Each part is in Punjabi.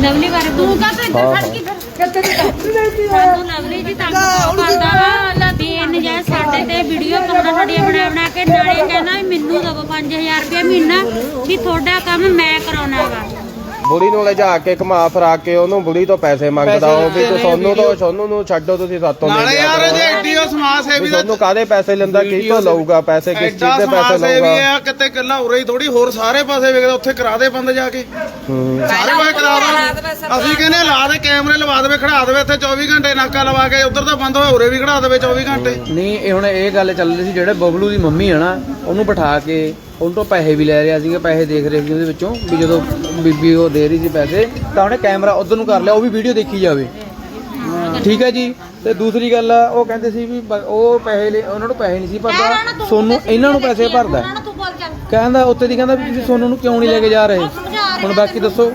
ਲਵਲੀ ਬਾਰੇ ਤੂੰ ਕਾ ਤੇ ਇੱਧਰ ਖੜ ਕੇ ਫਿਰ। ਸਾਨੂੰ ਲਵਲੀ ਜੀ ਤੰਗ ਬਹੁਤ ਕਰਦਾ ਵਾ ਅੱਲਾ ਬੇਨ ਜੈ ਸਾਡੇ ਤੇ ਵੀਡੀਓ ਪਾਉਣਾ ਸਾਡੀਆਂ ਬਣਾ ਬਣਾ ਕੇ ਨਾਲੇ ਕਹਿੰਦਾ ਵੀ ਮੈਨੂੰ ਦਵੋ 5000 ਰੁਪਏ ਮਹੀਨਾ ਵੀ ਤੁਹਾਡਾ ਕੰਮ ਮੈਂ ਕਰਾਉਣਾ ਵਾ। ਬੁੜੀ ਨੂੰ ਲੈ ਜਾ ਕੇ ਘੁਮਾ ਫਰਾ ਕੇ ਉਹਨੂੰ ਬੁੜੀ ਤੋਂ ਪੈਸੇ ਮੰਗਦਾ ਉਹ ਵੀ ਤੂੰ ਸੋਨੂੰ ਤੋਂ ਸੋਨੂੰ ਨੂੰ ਛੱਡੋ ਤੁਸੀਂ ਸਾਤੋਂ ਲੈ ਨਾਲੇ ਯਾਰ। ਜੇ ਉਹ ਸਮਾਜ ਵੀ ਸੇਵੀ ਦਾ ਸੋਨੂੰ ਕਾਦੇ ਪੈਸੇ ਲੈਂਦਾ ਕੀ ਤੋਂ ਲਊਗਾ? ਪੈਸੇ ਕਿਸ ਚੀਜ਼ ਦੇ ਪੈਸੇ ਸਮਾਜ ਸੇਵੀ ਲਊਗਾ? ਆ ਕਿਤੇ ਕੱਲਾ ਉਰੇ ਹੀ ਥੋੜੀ ਹੋਰ ਸਾਰੇ ਪਾਸੇ ਵੇਖਦਾ ਉੱਥੇ ਕਰਾ ਦੇ ਬੰਦ ਜਾ ਕੇ। ਸਾਰੇ ਪਾਸੇ ਕਰਾ ਦੇ। ਅਸੀਂ ਕਹਿੰਦੇ ਲਾ ਦੇ ਕੈਮਰੇ ਲਵਾ ਦੇਵੇ ਖੜਾ ਦੇਵੇ ਇੱਥੇ 24 ਘੰਟੇ ਨਾਕਾ ਲਵਾ ਕੇ ਉਧਰ ਤਾਂ ਬੰਦ ਹੋਇਆ ਉਰੇ ਵੀ ਖੜਾ ਦੇਵੇ 24 ਘੰਟੇ। ਨਹੀਂ ਇਹ ਹੁਣ ਇਹ ਗੱਲ ਚੱਲ ਰਹੀ ਸੀ ਜਿਹੜੇ ਬਬਲੂ ਦੀ ਮੰਮੀ ਹੈ ਨਾ ਉਹਨੂੰ ਬਿਠਾ ਕੇ ਉਹਨੂੰ ਤੋਂ ਪੈਸੇ ਵੀ ਲੈ ਰਿਹਾ ਸੀਗਾ ਪੈਸੇ ਦੇਖ ਰਹੇ ਸੀ ਉਹਦੇ ਵਿੱਚੋਂ ਵੀ ਜਦੋਂ ਬੀਬੀ ਉਹ ਦੇ ਰਹੀ ਸੀ ਪੈਸੇ ਤਾਂ ਉਹਨੇ ਕੈਮਰਾ ਉਧਰ ਨੂੰ ਕਰ ਲਿਆ ਉਹ ਵੀ ਵੀਡੀਓ ਦੇਖੀ ਜਾਵੇ। ਠੀਕ ਹੈ ਜੀ? ਤੇ ਦੂਸਰੀ ਗੱਲ ਆ ਉਹ ਕਹਿੰਦੇ ਸੀ ਵੀ ਬ- ਉਹ ਪੈਸੇ ਲੈ ਉਹਨਾਂ ਨੂੰ ਪੈਸੇ ਨਹੀਂ ਸੀ ਭਰਦਾ ਸੋਨੂੰ ਇਹਨਾਂ ਨੂੰ ਪੈਸੇ ਭਰਦਾ। ਉਹਨਾਂ ਨੂੰ ਤੂੰ ਬੋਲ ਚੱਲ। ਕਹਿੰਦਾ ਉੱਤੇ ਦੀ ਕਹਿੰਦਾ ਵੀ ਤੁਸੀਂ ਸੋਨੂੰ ਨੂੰ ਕਿਉਂ ਨਹੀਂ ਲੈ ਕੇ ਜਾ ਰਹੇ? ਹੁਣ ਬਾਕੀ ਦੱਸੋ।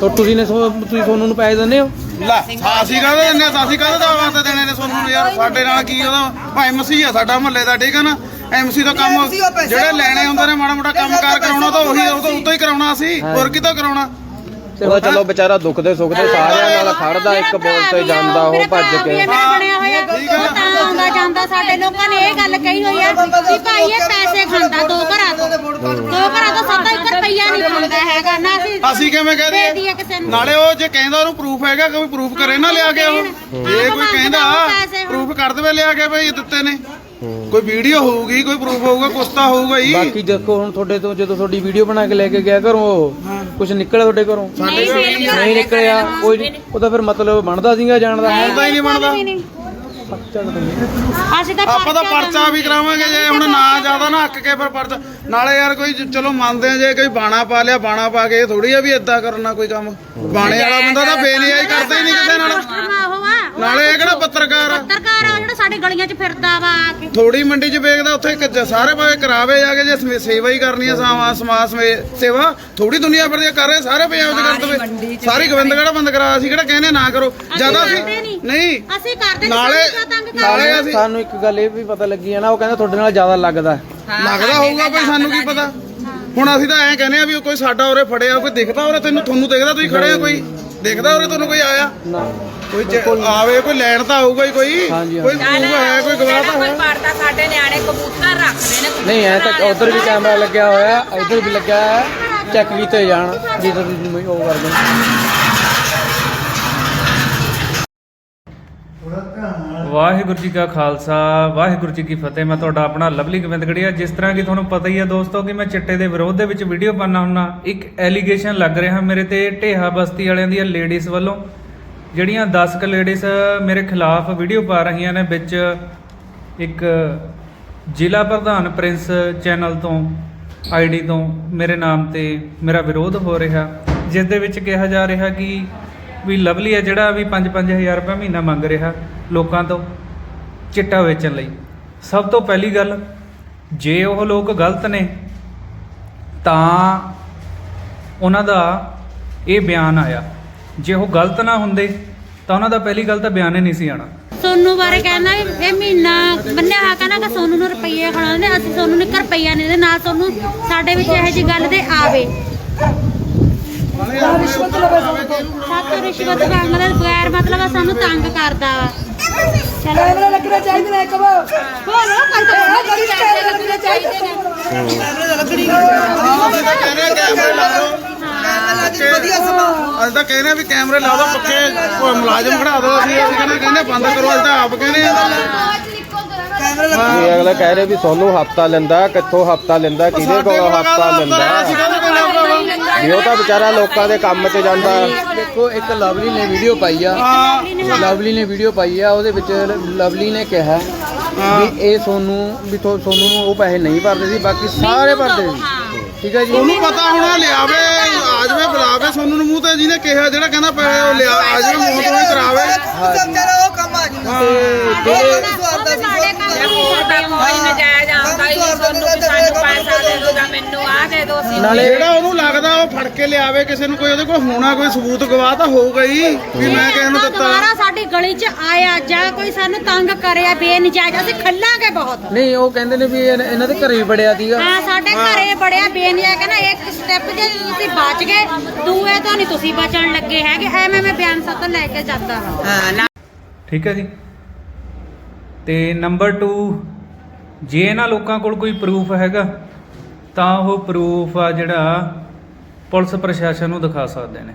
ਤੋ ਤੁਸੀਂ ਨੇ ਸੋ- ਤੁਸੀਂ ਸੋਨੂੰ ਨੂੰ ਪੈਸੇ ਦਿੰਦੇ ਹੋ? ਲੈ ਅਸੀਂ ਕਾਹਦੇ ਦਿੰਨੇ ਅਸੀਂ ਕਾਹਦੇ ਦਾ ਵਾਸਤੇ ਦੇਣੇ ਨੇ ਸੋਨੂੰ ਨੂੰ ਯਾਰ? ਸਾਡੇ ਨਾਲ ਕੀ ਉਹਦਾ? ਐਮਸੀ ਆ ਸਾਡਾ ਮੁਹੱਲੇ ਦਾ ਠੀਕ ਆ ਨਾ? ਐਮਸੀ ਦਾ ਕੰਮ ਜਿਹੜੇ ਲੈਣੇ ਹੁੰਦੇ ਨੇ ਮਾੜਾ ਮੋਟਾ ਕੰਮ ਕਾਰ ਕਰਾਉਣਾ ਤਾਂ ਉਹੀ ਉਹ ਤਾਂ ਉਤੋਂ ਹੀ ਕਰਾਉਣਾ ਅਸੀਂ ਹੋਰ ਕਿਤੋਂ ਕਰਾਉਣਾ? ਉਹ ਚਲੋ ਵਿਚਾਰਾ ਦੁੱਖ ਦੇ ਸੁੱਖ ਦੇ ਸਾਰਿਆਂ ਨਾਲ ਖੜਦਾ ਇੱਕ ਬੋਲ ਤੇ ਜਾਂਦਾ ਉਹ ਭੱਜ ਕੇ। ਬਣਿਆ ਹੋਇਆ ਉਹ ਤਾਂ ਆਉਂਦਾ ਜਾਂਦਾ ਸਾਡੇ ਲੋਕਾਂ ਨੇ ਇਹ ਗੱਲ ਕਹੀ ਹੋਈ ਆ ਕਿ ਭਾਈ ਇਹ ਪੈਸੇ ਖਾਂਦਾ ਦੋ ਘਰਾਂ ਤੋਂ। ਦੋ ਘਰਾਂ ਤੋਂ ਸੱਤਾ ਇੱਕ ਰੁਪਈਆ ਨਹੀਂ ਖਾਂਦਾ ਹੈਗਾ ਨਾ ਅਸੀਂ ਅਸੀਂ ਕਿਵੇਂ ਕਹਿ ਦੇ ਦਈਏ ਦਈਏ ਕਿਸੇ ਨੂੰ। ਨਾਲੇ ਉਹ ਜੇ ਕਹਿੰਦਾ ਉਹਨੂੰ ਪ੍ਰੂਫ ਹੈਗਾ ਕੋਈ ਪ੍ਰੂਫ ਕਰੇ ਨਾ ਲਿਆ ਕੇ ਉਹ ਜੇ ਕੋਈ ਕਹਿੰਦਾ ਪ੍ਰੂਫ ਕਰ ਦੇਵੇ ਲਿਆ ਕੇ ਭਈ ਦਿੱਤੇ ਨੇ। ਕੋਈ ਵੀਡੀਓ ਹੋਊਗੀ ਕੋਈ ਪ੍ਰੂਫ ਹੋਊਗਾ ਕੁਛ ਤਾਂ ਹੋਊਗਾ ਹੀ। ਬਾਕੀ ਦੇਖੋ ਹੁਣ ਤੁਹਾਡੇ ਤੋਂ ਜਦੋਂ ਤੁਹਾਡੀ ਵੀਡੀਓ ਬਣਾ ਕੇ ਲੈ ਕੇ ਗਿਆ ਘਰੋਂ ਕੁਝ ਨਿਕਲਿਆ ਤੁਹਾਡੇ ਘਰੋਂ? ਨਹੀਂ ਨਹੀਂ ਨਹੀਂ ਨਿਕਲਿਆ ਕੋਈ ਨਹੀਂ। ਉਹ ਤਾਂ ਫਿਰ ਮਤਲਬ ਬਣਦਾ ਸੀਗਾ ਜਾਣ ਦਾ? ਹੁੰਦਾ ਹੀ ਨਹੀਂ ਬਣਦਾ। ਅਸੀਂ ਤਾਂ ਆਪਾਂ ਤਾਂ ਪਰਚਾ ਵੀ ਕਰਾਵਾਂਗੇ ਜੇ ਹੁਣ ਨਾ ਜ਼ਿਆਦਾ ਨਾ ਹੱਕ ਕੇ ਫਿਰ ਪਰਚਾ। ਨਾਲੇ ਯਾਰ ਕੋਈ ਜ- ਚਲੋ ਮੰਨਦੇ ਆ ਜੇ ਕੋਈ ਬਾਣਾ ਪਾ ਲਿਆ ਬਾਣਾ ਪਾ ਕੇ ਥੋੜੀ ਆ ਵੀ ਇਦਾਂ ਕਰਨਾ ਕੋਈ ਕੰਮ। ਬਾਣੇ ਵਾਲਾ ਬੰਦਾ ਤਾਂ ਬੇਨਿਆਈ ਕਰਦਾ ਹੀ ਨਹੀਂ ਕਿਸੇ ਨਾਲ। ਨਾਲੇ ਇਹ ਕਿਹੜਾ ਪੱਤਰਕਾਰ ਆ? ਪੱਤਰਕਾਰ ਆ ਜਿਹੜਾ ਸਾਡੇ ਗਲੀਆਂ 'ਚ ਫਿਰਦਾ ਵਾ ਆ ਕੇ। ਥੋੜੀ ਮੰਡੀ 'ਚ ਵੇਖਦਾ ਉੱਥੇ ਇੱਕ ਸਾਰੇ ਪਾਸੇ ਕਰਾਵੇ ਜਾ ਕੇ ਜੇ ਸਮੇ- ਸੇਵਾ ਹੀ ਕਰਨੀ ਆ ਸਾਵਾ ਸਮਾਜ ਸਮੇ- ਸੇਵਾ ਥੋੜੀ ਦੁਨੀਆ ਫਿਰਦੀ ਆ, ਕਰ ਰਹੇ ਸਾਰੇ ਪੰਜਾਬ 'ਚ ਕਰ ਦਵੇ ਸਾਰੀ ਗੋਬਿੰਦਗੜ੍ਹ ਬੰਦ ਕਰਾ ਅਸੀਂ ਕਿਹੜਾ ਕਹਿੰਦੇ ਨਾ ਕਰੋ। ਜ਼ਿਆਦਾ ਕਰਦੇ ਨਹੀਂ। ਨਹੀਂ। ਅਸੀਂ ਕਰਦੇ ਨਾਲੇ ਅਸੀਂ ਸਾਨੂੰ ਇੱਕ ਗੱਲ ਇਹ ਵੀ ਪਤਾ ਲੱਗੀ ਹੈ ਨਾ ਉਹ ਕਹਿੰਦਾ ਤੁਹਾਡੇ ਨਾਲ ਜ਼ਿਆਦਾ ਲੱਗਦਾ। ਲੱਗਦਾ ਹੋਊਗਾ ਕੋਈ ਸਾਨੂੰ ਕੀ ਪਤਾ? ਹੁਣ ਅਸੀਂ ਤਾਂ ਐਂ ਕਹਿੰਦੇ ਆ ਵੀ ਕੋਈ ਸਾਡਾ ਉਰੇ ਫੜਿਆ ਕੋਈ ਦਿਖਦਾ ਉਰੇ ਤੈਨੂੰ ਤੁਹਾਨੂੰ ਦਿਖਦਾ ਤੁਸੀਂ ਖੜੇ ਹੋ ਕੋਈ? ਦਿਖਦਾ ਉਰੇ ਤੁਹਾਨੂੰ ਕੋਈ ਆਇਆ? ਨਾ। ਕੋਈ ਜੇ ਆਵੇ ਕੋਈ ਲੈਣ ਤਾਂ ਆਊਗਾ ਹੀ ਕੋਈ। ਹਾਂਜੀ, ਕੋਈ proof ਹੈ ਕੋਈ ਗਵਾਹ ਤਾਂ ਕੋਈ ਹੈ। ਪੜਦਾ ਸਾਡੇ ਨਿਆਣੇ ਕਬੂਤਰ ਰੱਖਦੇ ਨੇ ਨਹੀਂ ਐ ਤਾਂ ਉਧਰ ਵੀ ਕੈਮਰਾ ਲੱਗਿਆ ਹੋਇਆ ਇੱਧਰ ਵੀ ਲੱਗਿਆ ਹੈ। ਚੈੱਕ ਕੀਤੇ ਜਾਣ ਜਿੱਦਾਂ ਤੁਸੀਂ ਉਹ ਕਰਦੇ ਵਾਹਿਗੁਰੂ ਜੀ ਕਾ ਖਾਲਸਾ ਵਾਹਿਗੁਰੂ ਜੀ ਕੀ ਫਤਿਹ। ਮੈਂ ਤੁਹਾਡਾ ਆਪਣਾ ਲਵਲੀ ਗੋਬਿੰਦਗੜੀਆ ਜਿਸ ਤਰ੍ਹਾਂ ਕਿ ਤੁਹਾਨੂੰ ਪਤਾ ਹੀ ਹੈ ਦੋਸਤੋ ਕਿ ਮੈਂ ਚਿੱਟੇ ਦੇ ਵਿਰੋਧ ਦੇ ਵਿੱਚ ਵੀਡੀਓ ਪਾਉਣਾ ਹੁੰਨਾ। ਇੱਕ ਐਲੀਗੇਸ਼ਨ ਲੱਗ ਰਿਹਾ ਮੇਰੇ ਤੇ ਢੇਹਾ ਬਸਤੀ ਵਾਲਿਆਂ ਦੀਆਂ ਲੇਡੀਜ਼ ਵੱਲੋਂ। ਜਿਹੜੀਆਂ 10 ਕ ਲੇਡੀਜ਼ ਮੇਰੇ ਖਿਲਾਫ ਵੀਡੀਓ ਪਾ ਰਹੀਆਂ ਨੇ ਵਿੱਚ ਇੱਕ ਜ਼ਿਲ੍ਹਾ ਪ੍ਰਧਾਨ ਪ੍ਰਿੰਸ ਚੈਨਲ ਤੋਂ ਆਈਡੀ ਤੋਂ ਮੇਰੇ ਨਾਮ ਤੇ ਮੇਰਾ ਵਿਰੋਧ ਹੋ ਰਿਹਾ, ਜਿਸ ਦੇ ਵਿੱਚ ਕਿਹਾ ਜਾ ਰਿਹਾ ਕਿ ਵੀ ਲਵਲੀ ਹੈ ਜਿਹੜਾ ਵੀ 5-5000 ਰੁਪਏ ਮਹੀਨਾ ਮੰਗ ਰਿਹਾ ਲੋਕਾਂ ਤੋਂ ਚਿੱਟਾ ਵੇਚਣ ਲਈ। ਸਭ ਤੋਂ ਪਹਿਲੀ ਗੱਲ, ਜੇ ਉਹ ਲੋਕ ਗਲਤ ਨੇ, ਤਾਂ ਉਹਨਾਂ ਦਾ ਇਹ ਬਿਆਨ ਆਇਆ। ਜੇ ਉਹ ਗਲਤ ਨਾ ਹੁੰਦੇ ਤਾਂ ਉਹਨਾਂ ਦਾ ਪਹਿਲੀ ਗੱਲ ਤਾਂ ਬਿਆਨ ਹੀ ਨਹੀਂ ਸੀ ਆਣਾ ਸੋਨੂ ਬਾਰੇ ਕਹਿੰਦਾ ਵੀ ਇਹ ਮਹੀਨਾ ਬੰਨਿਆ ਹੋਇਆ ਕਹਿੰਦਾ ਕਿ ਸੋਨੂ ਨੂੰ ਰੁਪਈਏ ਖਣਾਉਂਦੇ ਅਸੀਂ ਸੋਨੂ ਨੂੰ ਇੱਕ ਰੁਪਈਆ ਨਹੀਂ ਦੇ ਨਾਲ ਸੋਨੂ ਸਾਡੇ ਵਿੱਚ ਇਹੋ ਜੀ ਗੱਲ ਦੇ ਆਵੇ। ਸਾਤੋਂ ਰਿਸ਼ਵਤ ਮੰਗਦਾ ਬਗੈਰ ਮਤਲਬ ਸਾਨੂੰ ਤੰਗ ਕਰਦਾ ਵਾ। ਚਲੋ। ਕੈਮਰਾ ਲੱਗਣਾ ਚਾਹੀਦਾ ਨਾ ਇੱਕ ਵਾਰ। ਬੋਲੋ ਕਰ ਦੋ। ਗਲੀ ਚ ਕੈਮਰਾ ਲੱਗਣਾ ਚਾਹੀਦਾ ਕੈਮਰਾ ਲੱਗਣੀ ਅਸੀਂ ਤਾਂ ਕਹਿੰਦੇ ਆ ਕੈਮਰੇ ਲਾ ਲੱਗੀ ਵਧੀਆ ਸਮਾਂ ਅਸੀਂ ਤਾਂ ਕਹਿੰਦੇ ਆ ਵੀ ਕੈਮਰੇ ਲਾ ਦਿਓ ਪੱਕੇ ਕੋਈ ਮੁਲਾਜ਼ਮ ਖੜਾ ਦਿਓ ਅਸੀਂ। ਅਸੀਂ ਕਹਿੰਦੇ ਕਹਿੰਦੇ ਬੰਦ ਕਰੋ ਅਸੀਂ ਤਾਂ ਆਪ ਕਹਿੰਦੇ ਆ ਕੈਮਰਾ ਇਹ ਅਗਲਾ ਕਹਿ ਰਿਹਾ ਵੀ ਸੋਨੂੰ ਹਫਤਾ ਲੈਂਦਾ ਕਿੱਥੋਂ ਹਫਤਾ ਲੈਂਦਾ ਕਿਹਦੇ ਕੋਲ ਹਫਤਾ ਲੈਂਦਾ? ਅਸੀਂ ਕਹਿੰਦੇ ਕਹਿੰਦੇ ਭਰਾਵਾ ਵੀ ਉਹ ਤਾਂ ਵਿਚਾਰਾ ਲੋਕਾਂ ਦੇ ਕੰਮ 'ਚ ਜਾਂਦਾ। ਦੇਖੋ ਇੱਕ ਲਵਲੀ ਨੇ ਵੀਡੀਓ ਪਾਈ ਆ। ਲਵਲੀ ਨੇ ਵੀਡੀਓ ਪਾਈ ਆ ਉਹਦੇ ਵਿੱਚ ਲਵਲੀ ਨੇ ਕਿਹਾ ਵੀ ਇਹ ਸੋਨੂੰ ਵੀ ਥੋ- ਸੋਨੂੰ ਨੂੰ ਉਹ ਪੈਸੇ ਨਹੀਂ ਭਰਦੇ ਸੀ ਬਾਕੀ ਸਾਰੇ ਭਰਦੇ ਸੀ। ਠੀਕ ਹੈ ਜੀ? ਉਹਨੂੰ ਪਤਾ ਹੋਣਾ ਲਿਆਵੇ। ਆ ਜਾਵੇ ਬੁਲਾਵੇ ਸੋਨੂੰ ਨੂੰ ਮੂੰਹ ਤੇ ਜਿਹਨੇ ਕਿਹਾ ਜਿਹੜਾ ਕਹਿੰਦਾ ਪੈਸੇ ਉਹ ਲਿਆ ਆ ਜਾਵੇ ਮੂੰਹ ਤੋਂ ਹੀ ਕਰਾਵੇ। ਸਮਝਣਾ ਉਹ ਕੰਮ ਆ ਜੂਗਾ ਮੈਨੂੰ ਆ ਦੇ ਦੋ ਸੀ ਨਾਲੇ ਜਿਹੜਾ ਉਹਨੂੰ ਲੱਗਦਾ ਉਹ ਫੜ ਕੇ ਲਿਆਵੇ ਕਿਸੇ ਨੂੰ ਕੋਈ ਉਹਦੇ ਕੋਲ ਹੋਣਾ ਕੋਈ ਸਬੂਤ ਗਵਾਹ ਤਾਂ ਹੋਊਗਾ ਹੀ ਵੀ ਮੈਂ ਕਿਸੇ ਨੂੰ ਦਿੱਤਾ। ਦੁਬਾਰਾ ਸਾਡੀ ਗਲੀ 'ਚ ਆਇਆ ਜਾਂ ਕੋਈ ਸਾਨੂੰ ਤੰਗ ਕਰਿਆ ਬੇਨਜਾਇਜ਼ ਅਸੀਂ ਖੱਲਾਂਗੇ ਬਹੁਤ। ਨਹੀਂ ਉਹ ਕਹਿੰਦੇ ਨੇ ਵੀ ਇਹ- ਇਹਨਾਂ ਦੇ ਘਰੇ ਵੀ ਬੜਿਆ ਸੀਗਾ। ਹਾਂ ਸਾਡੇ ਘਰੇ ਬੜਿਆ ਬੇਨਜਾਇਜ਼ ਕਹਿੰਦਾ ਇੱਕ ਸਟੈਪ ਜੇ ਤੁਸੀਂ ਬਚ ਗਏ ਦੂਏ ਤੋਂ ਨਹੀਂ ਤੁਸੀਂ ਬਚਣ ਲੱਗੇ ਹੈਗੇ ਐਵੇਂ ਮੈਂ ਬਿਆਨ ਸੱਤ ਲੈ ਕੇ ਜਾਂਦਾ ਹਾਂ। ਠੀਕ ਹੈ ਜੀ। ਤੇ ਨੰਬਰ 2 ਜੇ ਇਹਨਾਂ ਲੋਕਾਂ ਕੋਲ ਕੋਈ ਪ੍ਰੂਫ ਹੈਗਾ ਤਾਂ ਉਹ ਪ੍ਰੂਫ ਆ ਜਿਹੜਾ ਪੁਲਿਸ ਪ੍ਰਸ਼ਾਸਨ ਨੂੰ ਦਿਖਾ ਸਕਦੇ ਨੇ।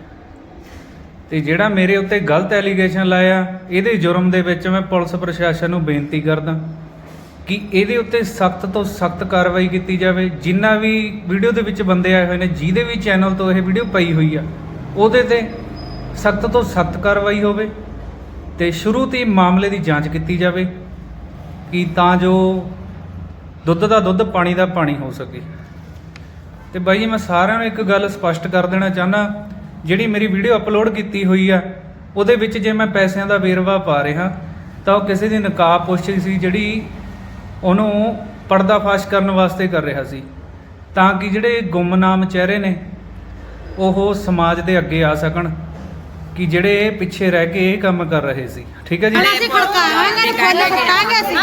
ਤੇ ਜਿਹੜਾ ਮੇਰੇ ਉੱਤੇ ਗਲਤ ਐਲੀਗੇਸ਼ਨ ਲਾਇਆ, ਇਹਦੇ ਜੁਰਮ ਦੇ ਵਿੱਚ ਮੈਂ ਪੁਲਿਸ ਪ੍ਰਸ਼ਾਸਨ ਨੂੰ ਬੇਨਤੀ ਕਰਦਾ ਕਿ ਇਹਦੇ ਉੱਤੇ ਸਖਤ ਤੋਂ ਸਖਤ ਕਾਰਵਾਈ ਕੀਤੀ ਜਾਵੇ। ਜਿੰਨਾ ਵੀ ਵੀਡੀਓ ਦੇ ਵਿੱਚ ਬੰਦੇ ਆਏ ਹੋਏ ਨੇ, ਜਿਹਦੇ ਵੀ ਚੈਨਲ ਤੋਂ ਇਹ ਵੀਡੀਓ ਪਈ ਹੋਈ ਆ, ਉਹਦੇ ਤੇ ਸਖਤ ਤੋਂ ਸਖਤ ਕਾਰਵਾਈ ਹੋਵੇ ਤੇ ਸ਼ੁਰੂ ਤੋਂ ਹੀ ਮਾਮਲੇ ਦੀ ਜਾਂਚ ਕੀਤੀ ਜਾਵੇ ਕਿ ਤਾਂ ਜੋ ਦੁੱਧ ਦਾ ਦੁੱਧ, ਪਾਣੀ ਦਾ ਪਾਣੀ ਹੋ ਸਕੇ। ਤੇ ਬਾਈ ਜੀ ਮੈਂ ਸਾਰਿਆਂ ਨੂੰ ਇੱਕ ਗੱਲ ਸਪਸ਼ਟ ਕਰ ਦੇਣਾ ਚਾਹਨਾ ਜਿਹੜੀ ਮੇਰੀ ਵੀਡੀਓ ਅਪਲੋਡ ਕੀਤੀ ਹੋਈ ਆ ਉਹਦੇ ਵਿੱਚ ਜੇ ਮੈਂ ਪੈਸਿਆਂ ਦਾ ਵੇਰਵਾ ਪਾ ਰਿਹਾ ਤਾਂ ਉਹ ਕਿਸੇ ਦੀ ਨਕਾਬ ਪੋਸ਼ੀ ਸੀ ਜਿਹੜੀ ਉਹਨੂੰ ਪਰਦਾਫਾਸ਼ ਕਰਨ ਵਾਸਤੇ ਕਰ ਰਿਹਾ ਸੀ। ਤਾਂ ਕਿ ਜਿਹੜੇ ਗੁੰਮਨਾਮ ਚਿਹਰੇ ਨੇ ਉਹ ਸਮਾਜ ਦੇ ਅੱਗੇ ਆ ਸਕਣ ਕਿ ਜਿਹੜੇ ਪਿੱਛੇ ਰਹਿ ਕੇ ਇਹ ਕੰਮ ਕਰ ਰਹੇ ਸੀ। ਠੀਕ ਹੈ ਜੀ? ਅਸੀਂ ਖੜਕਾਵਾਂਗੇ ਫੁੱਲ ਪਟਾਂਗੇ ਅਸੀਂ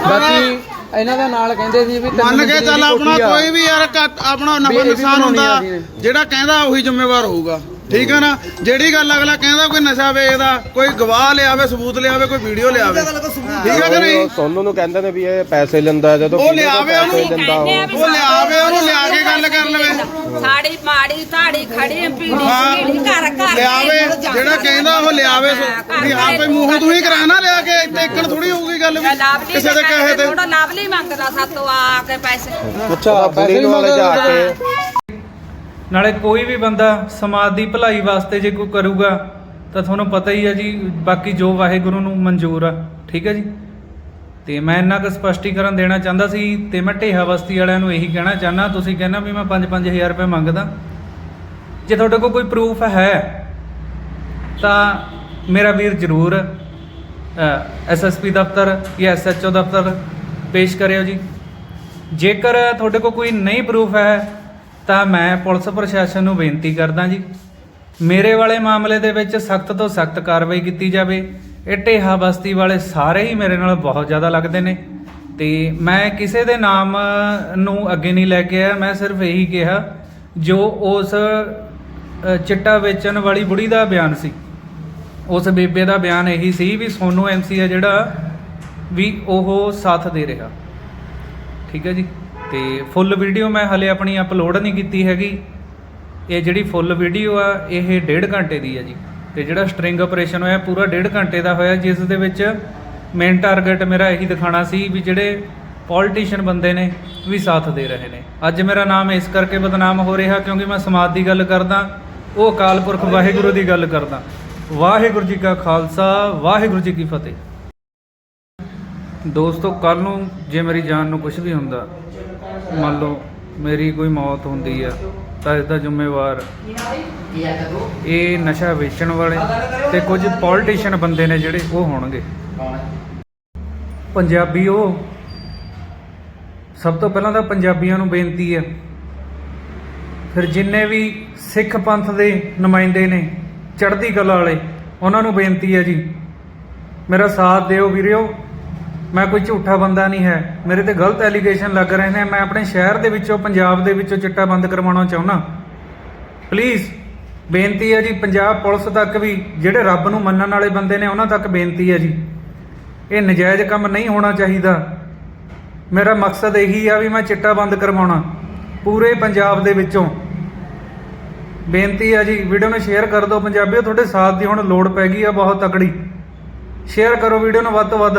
ਬਾਕੀ ਇਹਨਾਂ ਦਾ ਨਾਲ ਕਹਿੰਦੇ ਸੀ ਵੀ ਮੰਨ ਕੇ ਚੱਲ ਆਪਣਾ। ਕੋਈ ਵੀ ਯਾਰ ਕੱਟ- ਆਪਣਾ ਨਫਾ ਨੁਕਸਾਨ ਹੁੰਦਾ ਜਿਹੜਾ ਕਹਿੰਦਾ ਉਹੀ ਜ਼ਿੰਮੇਵਾਰ ਹੋਊਗਾ ਠੀਕ ਹੈ ਨਾ? ਜਿਹੜੀ ਗੱਲ ਅਗਲਾ ਕਹਿੰਦਾ ਕੋਈ ਨਸ਼ਾ ਵੇਚਦਾ ਕੋਈ ਗਵਾਹ ਲਿਆਵੇ ਸਬੂਤ ਲਿਆਵੇ ਕੋਈ ਵੀਡੀਓ ਲਿਆਵੇ। ਠੀਕ ਹੈ ਕਿ ਨਹੀਂ? ਸੋਨੂੰ ਨੂੰ ਕਹਿੰਦੇ ਨੇ ਵੀ ਇਹ ਪੈਸੇ ਲੈਂਦਾ ਜਦੋਂ ਉਹ ਲਿਆਵੇ ਉਹਨੂੰ। ਉਹ। ਲਿਆਵੇ ਉਹਨੂੰ ਲਿਆ ਕੇ ਗੱਲ ਕਰ ਲਵੇ। ਸਾੜੀ ਮਾੜੀ ਧਾੜੀ ਖੜੀ ਪੀੜੀ। ਪੀੜੀ ਘਰ ਘਰ ਲਿਆਵੇ ਜਿਹੜਾ ਕਹਿੰਦਾ ਉਹ ਲਿਆਵੇ ਵੀ ਹਾਂ ਭਈ ਮੂੰਹ ਤੂੰ ਹੀ ਕਰਾਣਾ ਲਿਆ ਕੇ ਇੱਥੇ ਇੱਕਣ ਥੋੜੀ ਹੋਊਗੀ ਗੱਲ ਵੀ। ਕਿਸੇ ਦੇ ਕਹੇ ਤੇ। ਥੋੜਾ ਲਾਵਲੀ ਮੰਗਦਾ ਸਾਤੋਂ ਆ ਕੇ ਪੈਸੇ। ਅੱਛਾ ਬੁੜੀ ਵੀ ਨੂੰ ਮੰਗਦੇ। ਕੇ। ਨਾਲੇ ਕੋਈ ਵੀ ਬੰਦਾ ਸਮਾਜ ਦੀ ਭਲਾਈ ਵਾਸਤੇ ਜੇ ਕੋਈ ਕਰੂਗਾ, ਤਾਂ ਤੁਹਾਨੂੰ ਪਤਾ ਹੀ ਆ ਜੀ, ਬਾਕੀ ਜੋ ਵਾਹਿਗੁਰੂ ਨੂੰ ਮਨਜ਼ੂਰ ਆ। ਠੀਕ ਹੈ ਜੀ? ਤੇ ਮੈਂ ਇੰਨਾ ਕੁ ਸਪਸ਼ਟੀਕਰਨ ਦੇਣਾ ਚਾਹੁੰਦਾ ਸੀ, ਤੇ ਮੈਂ ਢੇਹਾ ਬਸਤੀ ਵਾਲਿਆਂ ਨੂੰ ਇਹੀ ਕਹਿਣਾ ਚਾਹੁੰਦਾ, ਤੁਸੀਂ ਕਹਿੰਦਾ ਵੀ ਮੈਂ 5-5000 ਰੁਪਏ ਮੰਗਦਾ। ਜੇ ਤੁਹਾਡੇ ਕੋਲ ਕੋਈ ਪ੍ਰੂਫ ਹੈ, ਤਾਂ ਮੇਰਾ ਵੀਰ ਜ਼ਰੂਰ ਐਸਐਸਪੀ ਦਫ਼ਤਰ ਜਾਂ ਐਸਐਚਓ ਦਫ਼ਤਰ ਪੇਸ਼ ਕਰਿਓ ਜੀ। ਜੇਕਰ ਤੁਹਾਡੇ ਕੋਲ ਕੋਈ ਨਹੀਂ ਪ੍ਰੂਫ ਹੈ ਤਾਂ ਮੈਂ ਪੁਲਿਸ ਪ੍ਰਸ਼ਾਸਨ ਨੂੰ ਬੇਨਤੀ ਕਰਦਾ ਜੀ, ਮੇਰੇ ਵਾਲੇ ਮਾਮਲੇ ਦੇ ਵਿੱਚ ਸਖਤ ਤੋਂ ਸਖਤ ਕਾਰਵਾਈ ਕੀਤੀ ਜਾਵੇ। ਇਹ ਢੇਹਾ ਬਸਤੀ ਵਾਲੇ ਸਾਰੇ ਹੀ ਮੇਰੇ ਨਾਲ ਬਹੁਤ ਜ਼ਿਆਦਾ ਲੱਗਦੇ ਨੇ। ਤੇ ਮੈਂ ਕਿਸੇ ਦੇ ਨਾਮ ਨੂੰ ਅੱਗੇ ਨਹੀਂ ਲੈ ਕੇ ਆਇਆ, ਮੈਂ ਸਿਰਫ ਇਹੀ ਕਿਹਾ, ਜੋ ਉਸ ਚਿੱਟਾ ਵੇਚਣ ਵਾਲੀ ਬੁੜੀ ਦਾ ਬਿਆਨ ਸੀ। ਉਸ ਬੇਬੇ ਦਾ ਬਿਆਨ ਇਹੀ ਸੀ ਵੀ ਸੋਨੂ ਐਮਸੀ ਹੈ ਜਿਹੜਾ ਵੀ ਉਹ ਸਾਥ ਦੇ ਰਿਹਾ। ਠੀਕ ਹੈ ਜੀ? ਤੇ ਫੁੱਲ ਵੀਡੀਓ ਮੈਂ ਹਲੇ ਆਪਣੀ ਅਪਲੋਡ ਨਹੀਂ ਕੀਤੀ ਹੈਗੀ। ਇਹ ਜਿਹੜੀ ਫੁੱਲ ਵੀਡੀਓ ਆ, ਇਹ 1.5 ਘੰਟੇ ਦੀ ਹੈ ਜੀ। ਤੇ ਜਿਹੜਾ ਸਟ੍ਰਿੰਗ ਆਪਰੇਸ਼ਨ ਹੋਇਆ, ਪੂਰਾ 1.5 ਘੰਟੇ ਦਾ ਹੋਇਆ, ਜਿਸ ਦੇ ਵਿੱਚ ਮੇਨ ਟਾਰਗੇਟ ਮੇਰਾ ਇਹੀ ਦਿਖਾਣਾ ਸੀ ਵੀ ਜਿਹੜੇ ਪੋਲੀਟੀਸ਼ੀਅਨ ਬੰਦੇ ਨੇ, ਵੀ ਸਾਥ ਦੇ ਰਹੇ ਨੇ। ਅੱਜ ਮੇਰਾ ਨਾਮ ਇਸ ਕਰਕੇ ਬਦਨਾਮ ਹੋ ਰਿਹਾ, ਕਿਉਂਕਿ ਮੈਂ ਸਮਾਜ ਦੀ ਗੱਲ ਕਰਦਾ, ਉਹ ਅਕਾਲ ਪੁਰਖ ਵਾਹਿਗੁਰੂ ਦੀ ਗੱਲ ਕਰਦਾ। ਵਾਹਿਗੁਰੂ ਜੀ ਕਾ ਖਾਲਸਾ, ਵਾਹਿਗੁਰੂ ਜੀ ਕੀ ਫਤਿਹ। ਦੋਸਤੋ ਕੱਲ ਨੂੰ ਜੇ ਮੇਰੀ ਜਾਨ ਨੂੰ ਕੁਝ ਵੀ ਹੁੰਦਾ ਮੰਨ ਲਓ ਮੇਰੀ ਕੋਈ ਮੌਤ ਹੁੰਦੀ ਆ, ਤਾਂ ਇਸ ਦਾ ਜ਼ਿੰਮੇਵਾਰ ਇਹ ਨਸ਼ਾ ਵੇਚਣ ਵਾਲੇ ਤੇ ਕੁਝ ਪੋਲੀਟੀਸ਼ੀਅਨ ਬੰਦੇ ਨੇ ਜਿਹੜੇ ਉਹ ਹੋਣਗੇ। ਪੰਜਾਬੀ ਉਹ, ਸਭ ਤੋਂ ਪਹਿਲਾਂ ਤਾਂ ਪੰਜਾਬੀਆਂ ਨੂੰ ਬੇਨਤੀ ਹੈ ਫਿਰ ਜਿੰਨੇ ਵੀ ਸਿੱਖ ਪੰਥ ਦੇ ਨੁਮਾਇੰਦੇ ਨੇ, ਚੜ੍ਹਦੀ ਕਲਾ ਵਾਲੇ, ਉਹਨਾਂ ਨੂੰ ਬੇਨਤੀ ਹੈ ਜੀ। ਮੇਰਾ ਸਾਥ ਦਿਓ ਵੀਰਿਓ। ਮੈਂ ਕੋਈ ਝੂਠਾ ਬੰਦਾ ਨਹੀਂ ਹੈ। ਮੇਰੇ ਤੇ ਗਲਤ ਐਲੀਗੇਸ਼ਨ ਲੱਗ ਰਹੇ ਨੇ। ਮੈਂ ਆਪਣੇ ਸ਼ਹਿਰ ਦੇ ਵਿੱਚੋਂ, ਪੰਜਾਬ ਦੇ ਵਿੱਚੋਂ ਚਿੱਟਾ ਬੰਦ ਕਰਵਾਉਣਾ ਚਾਹੁੰਦਾ। ਪਲੀਜ਼ ਬੇਨਤੀ ਹੈ ਜੀ, ਪੰਜਾਬ ਪੁਲਿਸ ਤੱਕ ਵੀ, ਜਿਹੜੇ ਰੱਬ ਨੂੰ ਮੰਨਣ ਵਾਲੇ ਬੰਦੇ ਨੇ, ਉਹਨਾਂ ਤੱਕ ਬੇਨਤੀ ਹੈ ਜੀ। ਇਹ ਨਜਾਇਜ਼ ਕੰਮ ਨਹੀਂ ਹੋਣਾ ਚਾਹੀਦਾ। ਮੇਰਾ ਮਕਸਦ ਇਹੀ ਆ ਵੀ ਮੈਂ ਚਿੱਟਾ ਬੰਦ ਕਰਵਾਉਣਾ, ਪੂਰੇ ਪੰਜਾਬ ਦੇ ਵਿੱਚੋਂ। ਬੇਨਤੀ ਆ ਜੀ ਵੀਡੀਓ ਨੂੰ ਸ਼ੇਅਰ ਕਰ ਦਿਓ। ਪੰਜਾਬੀਓ, ਤੁਹਾਡੇ ਸਾਥ ਦੀ ਹੁਣ ਲੋੜ ਪੈ ਗਈ ਆ ਬਹੁਤ ਤਕੜੀ। ਸ਼ੇਅਰ ਕਰੋ ਵੀਡੀਓ ਨੂੰ ਵੱਧ ਤੋਂ ਵੱਧ।